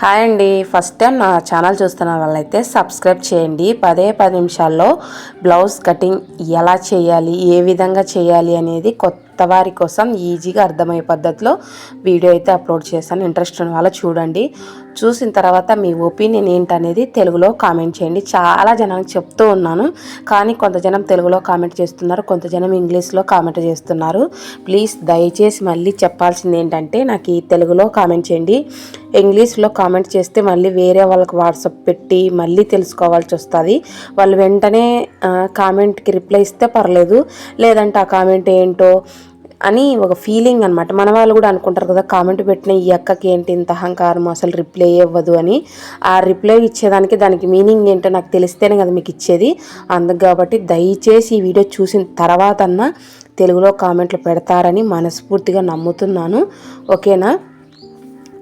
Hi అండి. First time నా channel చూస్తున్న వాళ్ళైతే సబ్స్క్రైబ్ చేయండి. పదే పది నిమిషాల్లో బ్లౌజ్ కటింగ్ ఎలా చేయాలి ఏ విధంగా చేయాలి అనేది కొత్త వారి కోసం ఈజీగా అర్థమయ్యే పద్ధతిలో వీడియో అయితే అప్లోడ్ చేశాను. ఇంట్రెస్ట్ ఉన్న వాళ్ళు చూడండి. చూసిన తర్వాత మీ ఒపీనియన్ ఏంటనేది తెలుగులో కామెంట్ చేయండి. చాలా జనానికి చెప్తూ ఉన్నాను. కానీ కొంత జనం తెలుగులో కామెంట్ చేస్తున్నారు. కొంత జనం ఇంగ్లీష్లో కామెంట్ చేస్తున్నారు. ప్లీజ్ దయచేసి మళ్ళీ చెప్పాల్సింది ఏంటంటే నాకు ఈ తెలుగులో కామెంట్ చేయండి. ఇంగ్లీష్లో కామెంట్ చేస్తే మళ్ళీ వేరే వాళ్ళకి వాట్సాప్ పెట్టి మళ్ళీ తెలుసుకోవాల్సి వస్తుంది. వాళ్ళు వెంటనే కామెంట్కి రిప్లై ఇస్తే పర్లేదు. లేదంటే ఆ కామెంట్ ఏంటో అని ఒక ఫీలింగ్ అనమాట మన వాళ్ళు కూడా అనుకుంటారు కదా కామెంట్ పెట్టిన ఈ అక్కకి ఏంటి ఇంత అహంకారం అసలు రిప్లై ఇవ్వదు అని. ఆ రిప్లై ఇచ్చేదానికి దానికి మీనింగ్ ఏంటో నాకు తెలిస్తేనే కదా మీకు ఇచ్చేది. అందుకు కాబట్టి దయచేసి ఈ వీడియో చూసిన తర్వాత తెలుగులో కామెంట్లు పెడతారని మనస్ఫూర్తిగా నమ్ముతున్నాను. ఓకేనా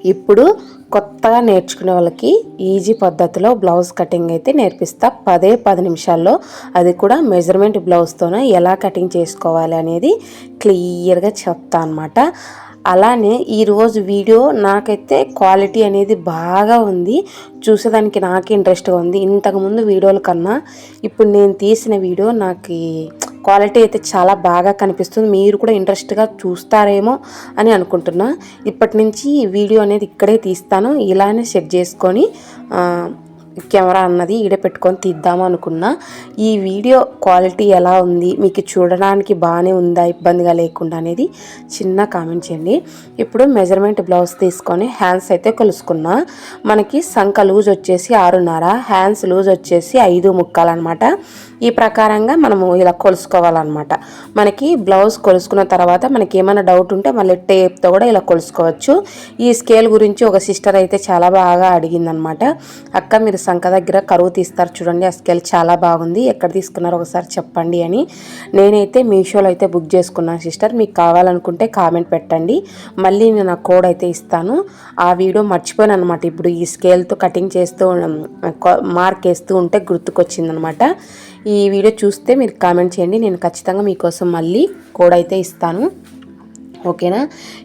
ఇప్పుడు కొత్తగా నేర్చుకునే వాళ్ళకి ఈజీ పద్ధతిలో బ్లౌజ్ కటింగ్ అయితే నేర్పిస్తా. పదే పది నిమిషాల్లో అది కూడా మెజర్మెంట్ బ్లౌజ్తోనే ఎలా కటింగ్ చేసుకోవాలి అనేది క్లియర్గా చెప్తా అనమాట అలానే ఈరోజు వీడియో నాకైతే క్వాలిటీ అనేది బాగా ఉంది. చూసేదానికి నాకు ఇంట్రెస్ట్గా ఉంది. ఇంతకుముందు వీడియోల కన్నా ఇప్పుడు నేను తీసిన వీడియో నాకు క్వాలిటీ అయితే చాలా బాగా కనిపిస్తుంది. మీరు కూడా ఇంట్రెస్ట్గా చూస్తారేమో అని అనుకుంటున్నా. ఇప్పటి నుంచి వీడియో అనేది ఇక్కడే తీస్తాను. ఇలానే సెట్ చేసుకొని కెమెరా అన్నది ఈడ పెట్టుకొని తీద్దాము అనుకున్నా. ఈ వీడియో క్వాలిటీ ఎలా ఉంది? మీకు చూడడానికి బాగానే ఉందా? ఇబ్బందిగా లేకుండా అనేది చిన్న కామెంట్ చేయండి. ఇప్పుడు మెజర్మెంట్ బ్లౌజ్ తీసుకొని హ్యాండ్స్ అయితే కొలుసుకున్నా. మనకి సంఖ లూజ్ వచ్చేసి ఆరున్నర హ్యాండ్స్ లూజ్ వచ్చేసి ఐదు ముక్కాలన్నమాట. ఈ ప్రకారంగా మనము ఇలా కొలుసుకోవాలన్నమాట. మనకి బ్లౌజ్ కొలుసుకున్న తర్వాత మనకి ఏమైనా డౌట్ ఉంటే మళ్ళీ టేప్తో కూడా ఇలా కొలుసుకోవచ్చు. ఈ స్కేల్ గురించి ఒక సిస్టర్ అయితే చాలా బాగా అడిగిందనమాట అక్క మీరు సంఖ దగ్గర కరువు తీస్తారు చూడండి ఆ స్కేల్ చాలా బాగుంది ఎక్కడ తీసుకున్నారో ఒకసారి చెప్పండి అని. నేనైతే మీషోలో అయితే బుక్ చేసుకున్నాను సిస్టర్ మీకు కావాలనుకుంటే కామెంట్ పెట్టండి. మళ్ళీ నేను ఆ కోడ్ అయితే ఇస్తాను. ఆ వీడియో మర్చిపోయాను అనమాట ఇప్పుడు ఈ స్కేల్తో కటింగ్ చేస్తూ మార్క్ వేస్తూ ఉంటే గుర్తుకొచ్చిందనమాట ఈ వీడియో చూస్తే మీరు కామెంట్ చేయండి. నేను ఖచ్చితంగా మీకోసం మళ్ళీ కోడ్ అయితే ఇస్తాను. ఓకేనా?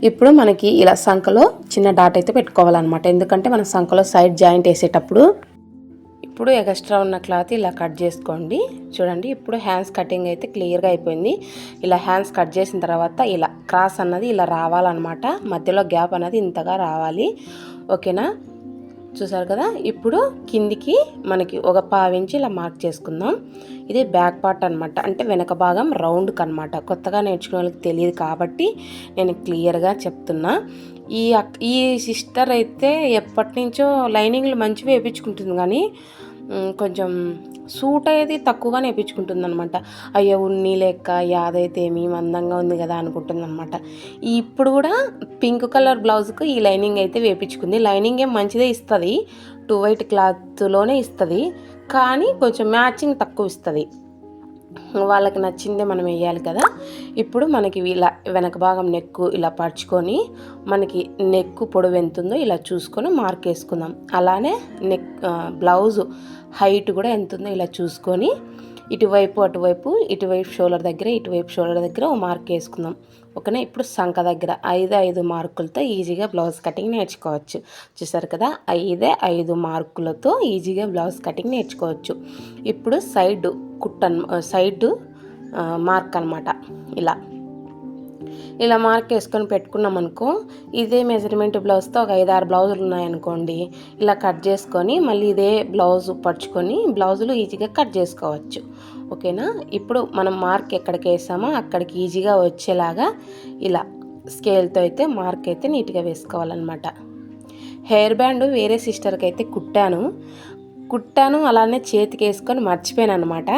ఇప్పుడు మనకి ఇలా సంఖలో చిన్న డాట్ అయితే పెట్టుకోవాలన్నమాట. ఎందుకంటే మన సంఖలో సైడ్ జాయింట్ వేసేటప్పుడు ఇప్పుడు ఎక్స్ట్రా ఉన్న క్లాత్ ఇలా కట్ చేసుకోండి. చూడండి ఇప్పుడు హ్యాండ్స్ కటింగ్ అయితే క్లియర్గా అయిపోయింది. ఇలా హ్యాండ్స్ కట్ చేసిన తర్వాత ఇలా క్రాస్ అన్నది ఇలా రావాలన్నమాట. మధ్యలో గ్యాప్ అన్నది ఇంతగా రావాలి. ఓకేనా? చూసారు కదా? ఇప్పుడు కిందికి మనకి ఒక పావించి ఇలా మార్క్ చేసుకుందాం. ఇది బ్యాక్ పార్ట్ అనమాట అంటే వెనక భాగం రౌండ్కి అనమాట కొత్తగా నేర్చుకునే వాళ్ళకి తెలియదు కాబట్టి నేను క్లియర్గా చెప్తున్నా. ఈ ఈ సిస్టర్ అయితే ఎప్పటి నుంచో లైనింగ్లు మంచివి వేయించుకుంటుంది కానీ కొంచెం సూట్ అనేది తక్కువగా నేర్పించుకుంటుంది అనమాట అయ్యో ఉన్ని లెక్క యాదైతే ఏమి మందంగా ఉంది కదా అనుకుంటుంది అనమాట ఇప్పుడు కూడా పింక్ కలర్ బ్లౌజ్కి ఈ లైనింగ్ అయితే వేపించుకుంది. లైనింగ్ ఏం మంచిదే ఇస్తుంది. టూ వైట్ క్లాత్లోనే ఇస్తుంది. కానీ కొంచెం మ్యాచింగ్ తక్కువ ఇస్తుంది. వాళ్ళకి నచ్చిందే మనం వేయాలి కదా. ఇప్పుడు మనకి ఇలా వెనక భాగం నెక్కు ఇలా పరుచుకొని మనకి నెక్కు పొడవు ఎంత ఉందో ఇలా చూసుకొని మార్క్ వేసుకుందాం. అలానే నెక్ బ్లౌజు హైట్ కూడా ఎంత ఉందో ఇలా చూసుకొని ఇటువైపు అటువైపు ఇటువైపు షోల్డర్ దగ్గర ఇటువైపు షోల్డర్ దగ్గర మార్క్ వేసుకుందాం. ఓకేనా ఇప్పుడు సంఖ దగ్గర ఐదు ఐదు మార్కులతో ఈజీగా బ్లౌజ్ కటింగ్ నేర్చుకోవచ్చు. చూసారు కదా? ఐదే ఐదు మార్కులతో ఈజీగా బ్లౌజ్ కటింగ్ నేర్చుకోవచ్చు. ఇప్పుడు సైడ్ కుట్టన్ సైడ్ మార్క్ అనమాట ఇలా. ఇలా మార్క్ వేసుకొని పెట్టుకున్నాం అనుకో ఇదే మెజర్మెంట్ బ్లౌజ్తో ఒక ఐదు ఆరు బ్లౌజులు ఉన్నాయనుకోండి ఇలా కట్ చేసుకొని మళ్ళీ ఇదే బ్లౌజ్ పరుచుకొని బ్లౌజులు ఈజీగా కట్ చేసుకోవచ్చు. ఓకేనా? ఇప్పుడు మనం మార్క్ ఎక్కడికి వేసామో అక్కడికి ఈజీగా వచ్చేలాగా ఇలా స్కేల్తో అయితే మార్క్ అయితే నీట్గా వేసుకోవాలన్నమాట. హెయిర్ బ్యాండ్ వేరే సిస్టర్కి అయితే కుట్టాను. కుట్టాను అలానే చేతికి వేసుకొని మర్చిపోయాను అనమాట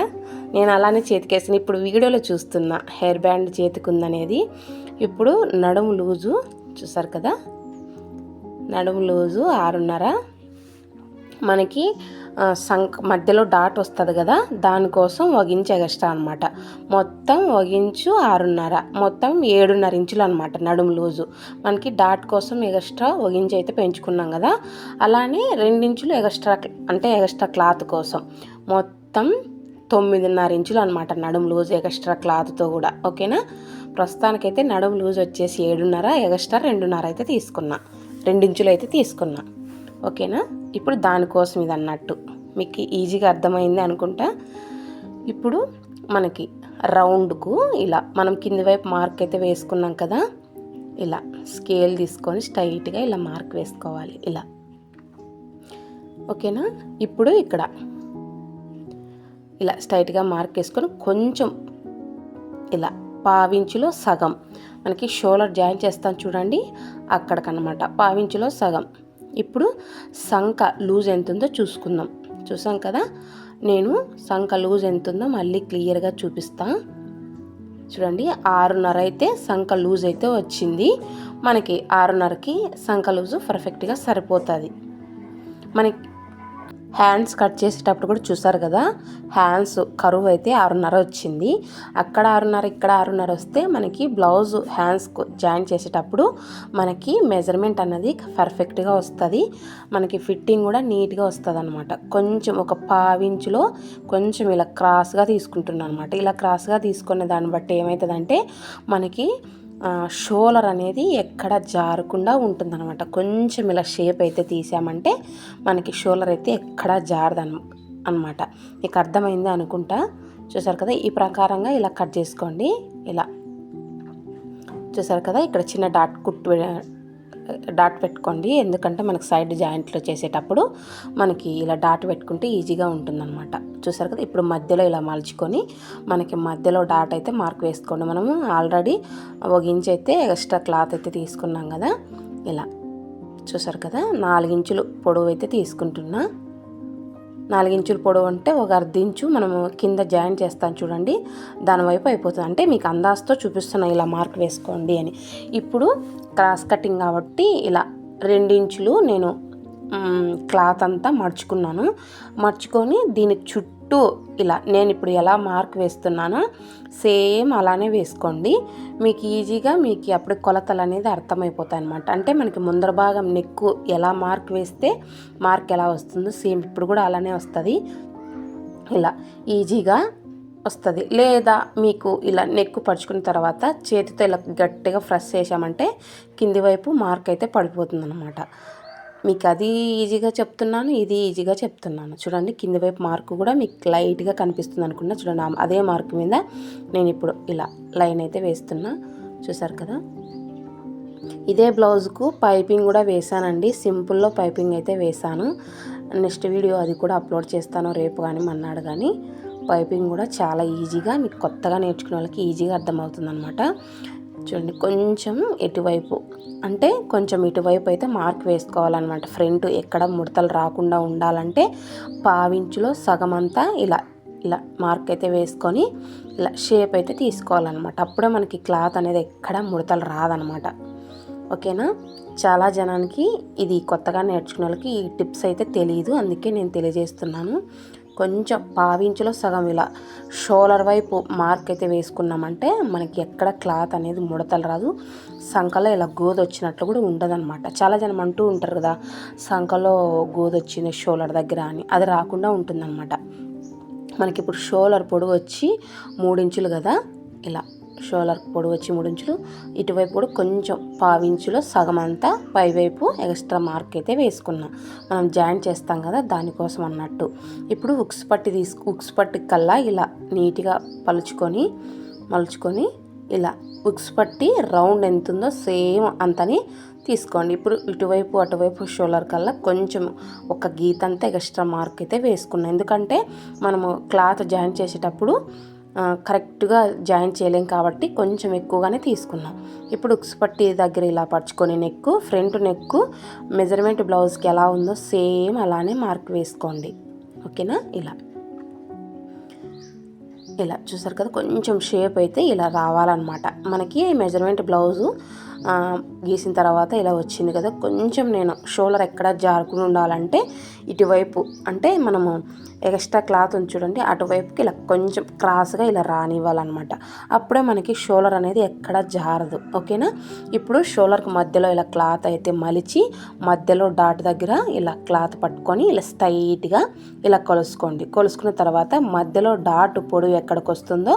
నేను అలానే చేతికి వేసాను. ఇప్పుడు వీడియోలో చూస్తున్నా హెయిర్ బ్యాండ్ చేతికి ఉందనేది ఇప్పుడు నడుము లూజు చూసారు కదా? నడుము లూజు ఆరున్నర మనకి సంక్ మధ్యలో డాట్ వస్తుంది కదా దానికోసం వగించి ఎగస్ట్రా అనమాట మొత్తం వగించు ఆరున్నర. మొత్తం ఏడున్నర ఇంచులు అనమాట నడుము లూజు. మనకి డాట్ కోసం ఎగస్ట్రా వగించి అయితే పెంచుకున్నాం కదా అలానే రెండించులు ఎగస్ట్రా అంటే ఎగస్ట్రా క్లాత్ కోసం. మొత్తం తొమ్మిదిన్నర ఇంచులు అనమాట నడుము లూజ్ ఎగస్ట్రా క్లాత్తో కూడా ఓకేనా? ప్రస్తుతానికైతే నడుము లూజ్ వచ్చేసి ఏడున్నర ఎగస్ట్రా రెండున్నర అయితే తీసుకున్నా. రెండించులు అయితే తీసుకున్నా ఓకేనా? ఇప్పుడు దానికోసం ఇది అన్నట్టు మీకు ఈజీగా అర్థమైంది అనుకుంటా. ఇప్పుడు మనకి రౌండ్కు ఇలా మనం కింది వైపు మార్క్ అయితే వేసుకున్నాం కదా. ఇలా స్కేల్ తీసుకొని స్ట్రైట్గా ఇలా మార్క్ వేసుకోవాలి. ఇలా. ఓకేనా? ఇప్పుడు ఇక్కడ ఇలా స్ట్రైట్గా మార్క్ వేసుకొని కొంచెం ఇలా పావించులో సగం. మనకి షోలర్ జాయిన్ చేస్తాం చూడండి. అక్కడికన్నమాట. పావించులో సగం. ఇప్పుడు సంఖ లూజ్ ఎంత ఉందో చూసుకుందాం. చూసాం కదా? నేను సంఖ లూజ్ ఎంత ఉందో మళ్ళీ క్లియర్గా చూపిస్తా. చూడండి ఆరున్నర అయితే సంఖ లూజ్ అయితే వచ్చింది. మనకి ఆరున్నరకి సంఖ లూజు పర్ఫెక్ట్గా సరిపోతుంది. మనకి హ్యాండ్స్ కట్ చేసేటప్పుడు కూడా చూసారు కదా? హ్యాండ్స్ కరువు అయితే ఆరున్నర వచ్చింది. అక్కడ ఆరున్నర ఇక్కడ ఆరున్నర వస్తే మనకి బ్లౌజ్ హ్యాండ్స్ జాయిన్ చేసేటప్పుడు మనకి మెజర్మెంట్ అన్నది పర్ఫెక్ట్గా వస్తుంది. మనకి ఫిట్టింగ్ కూడా నీట్గా వస్తుంది అనమాట కొంచెం ఒక పావించులో కొంచెం ఇలా క్రాస్గా తీసుకుంటున్నాను అనమాట ఇలా క్రాస్గా తీసుకునే దాన్ని బట్టి ఏమవుతుందంటే మనకి షోలర్ అనేది ఎక్కడ జారకుండా ఉంటుందన్నమాట. కొంచెం ఇలా షేప్ అయితే తీసామంటే మనకి షోలర్ అయితే ఎక్కడ జారదన అనమాట మీకు అర్థమైంది అనుకుంటా? చూసారు కదా? ఈ ప్రకారంగా ఇలా కట్ చేసుకోండి. ఇలా. చూసారు కదా? ఇక్కడ చిన్న డాట్ కుట్టు డాట్ పెట్టుకోండి. ఎందుకంటే మనకి సైడ్ జాయింట్లో చేసేటప్పుడు మనకి ఇలా డాట్ పెట్టుకుంటే ఈజీగా ఉంటుందన్నమాట. చూసారు కదా? ఇప్పుడు మధ్యలో ఇలా మలుచుకొని మనకి మధ్యలో డాట్ అయితే మార్క్ వేసుకోండి. మనము ఆల్రెడీ ఒక ఇంచ్ అయితే ఎక్స్ట్రా క్లాత్ అయితే తీసుకున్నాం కదా? ఇలా. చూసారు కదా? నాలుగించులు పొడవు అయితే తీసుకుంటున్నా. నాలుగించులు పొడవు అంటే ఒక అర్ధ ఇంచు మనము కింద జాయిన్ చేస్తాం చూడండి. దానివైపు అయిపోతుంది. అంటే మీకు అందాజుతో చూపిస్తున్నా ఇలా మార్క్ వేసుకోండి అని. ఇప్పుడు క్రాస్ కటింగ్ కాబట్టి ఇలా రెండించులు నేను క్లాత్ అంతా మర్చుకున్నాను మర్చుకొని దీని చుట్టూ ఇలా నేను ఇప్పుడు ఎలా మార్క్ వేస్తున్నానో సేమ్ అలానే వేసుకోండి. మీకు ఈజీగా మీకు అప్పుడు కొలతలు అనేది అర్థమైపోతాయి అనమాట అంటే మనకి ముందర భాగం నెక్కు ఎలా మార్క్ వేస్తే మార్క్ ఎలా వస్తుందో సేమ్ ఇప్పుడు కూడా అలానే వస్తుంది. ఇలా ఈజీగా వస్తుంది. లేదా మీకు ఇలా నెక్కు పరుచుకున్న తర్వాత చేతితో ఇలా గట్టిగా ఫ్రెష్ చేసామంటే కింది వైపు మార్క్ అయితే పడిపోతుంది అనమాట మీకు అది ఈజీగా చెప్తున్నాను ఇది ఈజీగా చెప్తున్నాను. చూడండి కింది వైపు మార్కు కూడా మీకు లైట్గా కనిపిస్తుంది అనుకున్నా. చూడండి అదే మార్క్ మీద నేను ఇప్పుడు ఇలా లైన్ అయితే వేస్తున్నా. చూసారు కదా? ఇదే బ్లౌజ్కు పైపింగ్ కూడా వేసానండి సింపుల్లో పైపింగ్ అయితే వేసాను నెక్స్ట్ వీడియో అది కూడా అప్లోడ్ చేస్తాను రేపు కానీ మన్నాడు కానీ. పైపింగ్ కూడా చాలా ఈజీగా మీకు కొత్తగా నేర్చుకునే వాళ్ళకి ఈజీగా అర్థమవుతుంది అనమాట చూడండి కొంచెం ఎటువైపు అంటే కొంచెం ఇటువైపు అయితే మార్క్ వేసుకోవాలన్నమాట. ఫ్రంట్ ఎక్కడ ముడతలు రాకుండా ఉండాలంటే పావించులో సగం అంతా ఇలా ఇలా మార్క్ అయితే వేసుకొని ఇలా షేప్ అయితే తీసుకోవాలన్నమాట. అప్పుడే మనకి క్లాత్ అనేది ఎక్కడ ముడతలు రాదనమాట ఓకేనా? చాలా జనానికి ఇది కొత్తగా నేర్చుకునే వాళ్ళకి ఈ టిప్స్ అయితే తెలియదు అందుకే నేను తెలియజేస్తున్నాను. కొంచెం పావించులో సగం ఇలా షోలర్ వైపు మార్క్ అయితే వేసుకున్నామంటే మనకి ఎక్కడ క్లాత్ అనేది ముడతలు రాదు. సంఖలో ఇలా గోధ వచ్చినట్లు కూడా ఉండదన్నమాట. చాలా జనం అంటూ ఉంటారు కదా సంఖలో గోధ వచ్చింది షోలర్ దగ్గర అని. అది రాకుండా ఉంటుందన్నమాట. మనకి ఇప్పుడు షోలర్ పొడుగు వచ్చి మూడించులు కదా ఇలా. షోలర్ పొడి వచ్చి మూడు ఇంచులు ఇటువైపు కూడా కొంచెం పావించులో సగం అంతా పైవైపు ఎక్స్ట్రా మార్క్ అయితే వేసుకున్నాం. మనం జాయింట్ చేస్తాం కదా దానికోసం అన్నట్టు. ఇప్పుడు ఉక్స్ పట్టి తీసుకు ఉక్స్ పట్టి కల్లా ఇలా నీట్గా పలుచుకొని మలుచుకొని ఇలా ఉక్స్ పట్టి రౌండ్ ఎంత ఉందో సేమ్ అంతని తీసుకోండి. ఇప్పుడు ఇటువైపు అటువైపు షోలర్ కల్లా కొంచెం ఒక గీత అంతా ఎక్స్ట్రా మార్క్ అయితే వేసుకున్నాం. ఎందుకంటే మనము క్లాత్ జాయిన్ చేసేటప్పుడు కరెక్ట్గా జాయిన్ చేయలేం కాబట్టి కొంచెం ఎక్కువగానే తీసుకున్నాం. ఇప్పుడు ఉక్సుపట్టి దగ్గర ఇలా పరుచుకొని నెక్ ఫ్రంట్ నెక్ మెజర్మెంట్ బ్లౌజ్కి ఎలా ఉందో సేమ్ అలానే మార్క్ వేసుకోండి. ఓకేనా? ఇలా. ఇలా చూసారు కదా? కొంచెం షేప్ అయితే ఇలా రావాలన్నమాట. మనకి మెజర్మెంట్ బ్లౌజు గీసిన తర్వాత ఇలా వచ్చింది కదా కొంచెం నేను షోల్డర్ ఎక్కడ జారుకుని ఉండాలంటే ఇటువైపు అంటే మనము ఎక్స్ట్రా క్లాత్ ఉంది చూడండి అటువైపుకి ఇలా కొంచెం క్రాస్గా ఇలా రానివ్వాలన్నమాట. అప్పుడే మనకి షోలర్ అనేది ఎక్కడ జారదు ఓకేనా? ఇప్పుడు షోలర్కి మధ్యలో ఇలా క్లాత్ అయితే మలిచి మధ్యలో డాట్ దగ్గర ఇలా క్లాత్ పట్టుకొని ఇలా స్ట్రైట్గా ఇలా కొలుసుకోండి. కొలుసుకున్న తర్వాత మధ్యలో డాట్ పొడవు ఎక్కడికి వస్తుందో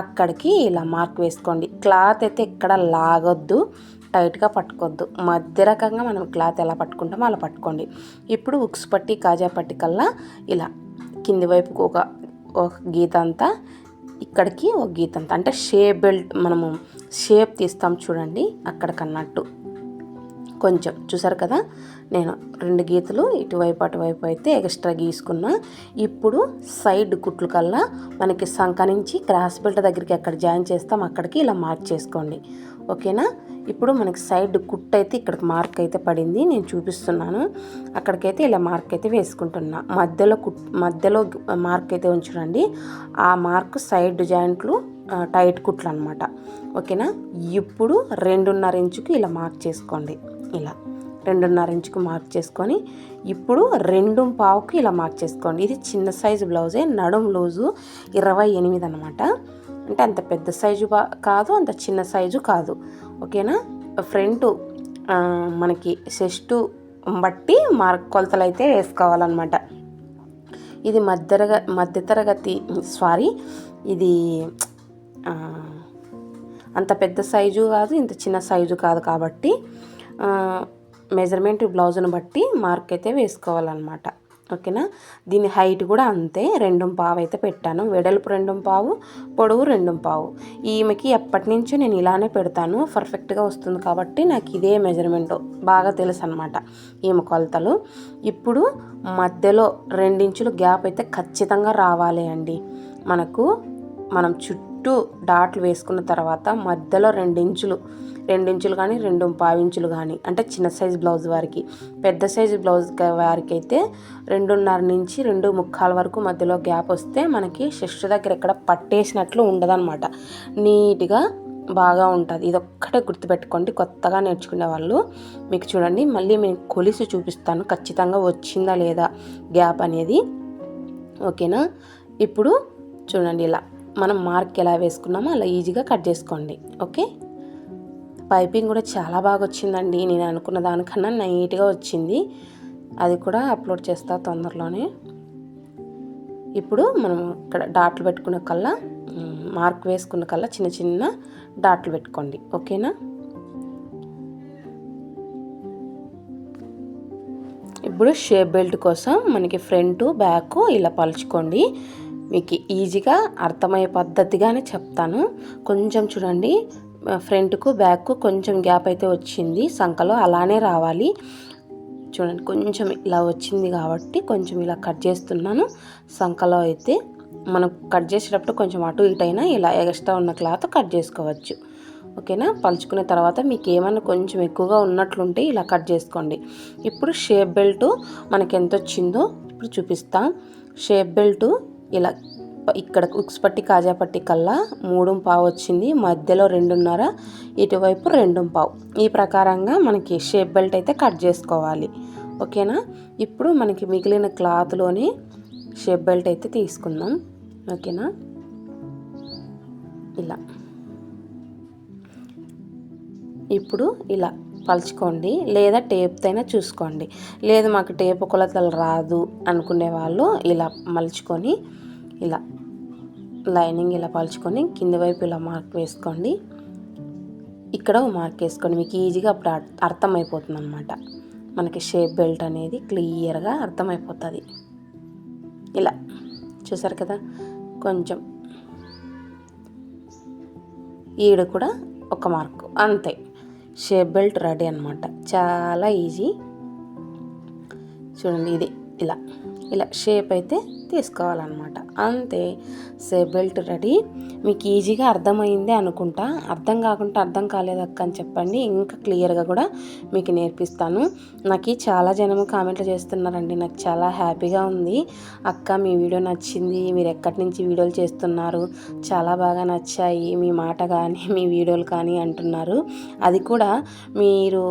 అక్కడికి ఇలా మార్క్ వేసుకోండి. క్లాత్ అయితే ఎక్కడ లాగొద్దు టైట్గా పట్టుకోవద్దు మధ్య రకంగా మనం క్లాత్ ఎలా పట్టుకుంటామో అలా పట్టుకోండి. ఇప్పుడు ఉక్స్ పట్టి కాజా పట్టి కల్లా ఇలా కింది వైపుకు ఒక ఒక గీత అంతా ఇక్కడికి ఒక గీత అంతా. అంటే షేప్ బెల్ట్ మనము షేప్ తీస్తాం చూడండి అక్కడికన్నట్టు కొంచెం చూసారు కదా? నేను రెండు గీతలు ఇటువైపు అటువైపు అయితే ఎక్స్ట్రా గీసుకున్నా. ఇప్పుడు సైడ్ కుట్లు కల్లా మనకి సంక నుంచి క్రాస్ బెల్ట్ దగ్గరికి ఎక్కడ జాయిన్ చేస్తాం అక్కడికి ఇలా మార్క్ చేసుకోండి. ఓకేనా? ఇప్పుడు మనకి సైడ్ కుట్ అయితే ఇక్కడికి మార్క్ అయితే పడింది. నేను చూపిస్తున్నాను. అక్కడికైతే ఇలా మార్క్ అయితే వేసుకుంటున్నా. మధ్యలో కుట్ మధ్యలో మార్క్ అయితే ఉంచుడండి. ఆ మార్క్ సైడ్ జాయింట్లు టైట్ కుట్లు అనమాట ఓకేనా? ఇప్పుడు రెండున్నర ఇంచుకి ఇలా మార్క్ చేసుకోండి. ఇలా రెండున్నర ఇంచుకు మార్క్ చేసుకొని ఇప్పుడు రెండు పావుకి ఇలా మార్క్ చేసుకోండి. ఇది చిన్న సైజు బ్లౌజే నడుం లూజు ఇరవై ఎనిమిది అనమాట అంటే అంత పెద్ద సైజు కాదు అంత చిన్న సైజు కాదు. ఓకేనా? ఫ్రంట్ మనకి చెస్టు బట్టి మార్క్ కొలతలు అయితే వేసుకోవాలన్నమాట. ఇది మధ్యరగ మధ్యతరగతి సారీ ఇది అంత పెద్ద సైజు కాదు ఇంత చిన్న సైజు కాదు కాబట్టి మెజర్మెంట్ బ్లౌజ్ను బట్టి మార్క్ అయితే వేసుకోవాలన్నమాట. ఓకేనా దీని హైట్ కూడా అంతే. రెండు పావు అయితే పెట్టాను. వెడల్పు రెండు పావు పొడవు రెండు పావు. ఈమెకి ఎప్పటి నుంచో నేను ఇలానే పెడతాను. పర్ఫెక్ట్గా వస్తుంది కాబట్టి నాకు ఇదే మెజర్మెంట్. బాగా తెలుసు అనమాట ఈమె కొలతలు. ఇప్పుడు మధ్యలో రెండించులు గ్యాప్ అయితే ఖచ్చితంగా రావాలి అండి. మనకు మనం చుట్టూ చుట్టూ డాట్లు వేసుకున్న తర్వాత మధ్యలో రెండించులు రెండించులు కానీ రెండు పావించులు కానీ అంటే చిన్న సైజ్ బ్లౌజ్ వారికి. పెద్ద సైజు బ్లౌజ్ వారికి అయితే రెండున్నర నుంచి రెండు ముక్కాల వరకు మధ్యలో గ్యాప్ వస్తే మనకి షెస్ట్ దగ్గర ఎక్కడ పట్టేసినట్లు ఉండదన్నమాట. నీట్గా బాగా ఉంటుంది. ఇది ఒక్కటే గుర్తుపెట్టుకోండి. కొత్తగా నేర్చుకునే వాళ్ళు మీకు చూడండి. మళ్ళీ నేను కొలిసి చూపిస్తాను. ఖచ్చితంగా వచ్చిందా లేదా గ్యాప్ అనేది. ఓకేనా? ఇప్పుడు చూడండి ఇలా. మనం మార్క్ ఎలా వేసుకున్నామో అలా ఈజీగా కట్ చేసుకోండి ఓకే? పైపింగ్ కూడా చాలా బాగా వచ్చిందండి. నేను అనుకున్న దానికన్నా నీట్గా వచ్చింది. అది కూడా అప్లోడ్ చేస్తా తొందరలోనే. ఇప్పుడు మనం ఇక్కడ డాట్లు పెట్టుకున్న కల్లా మార్క్ వేసుకున్న కల్లా చిన్న చిన్న డాట్లు పెట్టుకోండి ఓకేనా? ఇప్పుడు షేప్ బెల్ట్ కోసం మనకి ఫ్రంట్ బ్యాక్ ఇలా పలుచుకోండి. మీకు ఈజీగా అర్థమయ్యే పద్ధతిగానే చెప్తాను. కొంచెం చూడండి ఫ్రంట్కు బ్యాక్కు కొంచెం గ్యాప్ అయితే వచ్చింది. సంఖలో అలానే రావాలి. చూడండి కొంచెం ఇలా వచ్చింది కాబట్టి కొంచెం ఇలా కట్ చేస్తున్నాను. సంఖలో అయితే మనం కట్ చేసేటప్పుడు కొంచెం అటు ఇటు అయినా ఇలా ఎక్స్ట్రా ఉన్న క్లాత్ కట్ చేసుకోవచ్చు. ఓకేనా? పలుచుకున్న తర్వాత మీకు ఏమైనా కొంచెం ఎక్కువగా ఉన్నట్లుంటే ఇలా కట్ చేసుకోండి. ఇప్పుడు షేప్ బెల్ట్ మనకి ఎంత వచ్చిందో ఇప్పుడు చూపిస్తాం. షేప్ బెల్ట్ ఇలా ఇక్కడ ఉక్స్ పట్టి కాజా పట్టి కల్లా మూడు పావు వచ్చింది. మధ్యలో రెండున్నర ఇటువైపు రెండు పావు. ఈ ప్రకారంగా మనకి షేప్ బెల్ట్ అయితే కట్ చేసుకోవాలి. ఓకేనా? ఇప్పుడు మనకి మిగిలిన క్లాత్లోని షేప్ బెల్ట్ అయితే తీసుకుందాం. ఓకేనా? ఇలా. ఇప్పుడు ఇలా పలుచుకోండి లేదా టేప్తో అయినా చూసుకోండి. లేదు మాకు టేప్ కొలతలు రాదు అనుకునే వాళ్ళు ఇలా మలుచుకొని ఇలా లైనింగ్ ఇలా పలుచుకొని కింది వైపు ఇలా మార్క్ వేసుకోండి. ఇక్కడ మార్క్ వేసుకోండి. మీకు ఈజీగా అప్పుడు అర్థమైపోతుంది అనమాట మనకి షేప్ బెల్ట్ అనేది క్లియర్గా అర్థమైపోతుంది. ఇలా చూసారు కదా? కొంచెం ఈడ కూడా ఒక మార్కు. అంతే. షేప్ బెల్ట్ రెడీ అనమాట చాలా ఈజీ. చూడండి ఇది ఇలా. ఇలా షేప్ అయితే తీసుకోవాలన్నమాట. అంతే సే బెల్ట్ రెడీ. మీకు ఈజీగా అర్థమైంది అనుకుంటా. అర్థం కాకుండా అర్థం కాలేదు అక్క అని చెప్పండి. ఇంకా క్లియర్గా కూడా మీకు నేర్పిస్తాను. నాకు చాలా జనము కామెంట్లు చేస్తున్నారండి. నాకు చాలా హ్యాపీగా ఉంది. అక్క మీ వీడియో నచ్చింది. మీరు ఎక్కడి నుంచి వీడియోలు చేస్తున్నారు? చాలా బాగా నచ్చాయి. మీ మాట కానీ మీ వీడియోలు కానీ అంటున్నారు. అది కూడా మీరు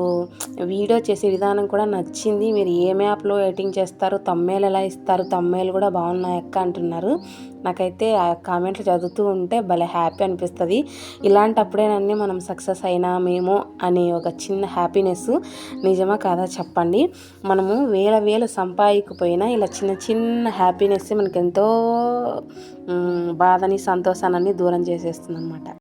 వీడియో చేసే విధానం కూడా నచ్చింది. మీరు ఏ మ్యాప్లో ఎడిటింగ్ చేస్తారు తమ్మేలు ఎలా ఇస్తారు తమ్మేలు కూడా బాగున్నాయి అక్క అంటున్నారు. నాకైతే ఆ కామెంట్లు చదువుతూ ఉంటే భలే హ్యాపీ అనిపిస్తుంది. ఇలాంటప్పుడేనన్నీ మనం సక్సెస్ అయినామేమో అనే ఒక చిన్న హ్యాపీనెస్ నిజమా కాదా చెప్పండి. మనము వేల వేలు సంపాదికపోయినా ఇలా చిన్న చిన్న హ్యాపీనెస్ మనకి ఎంతో బాధని సంతోషాన్ని దూరం చేసేస్తుంది అనమాట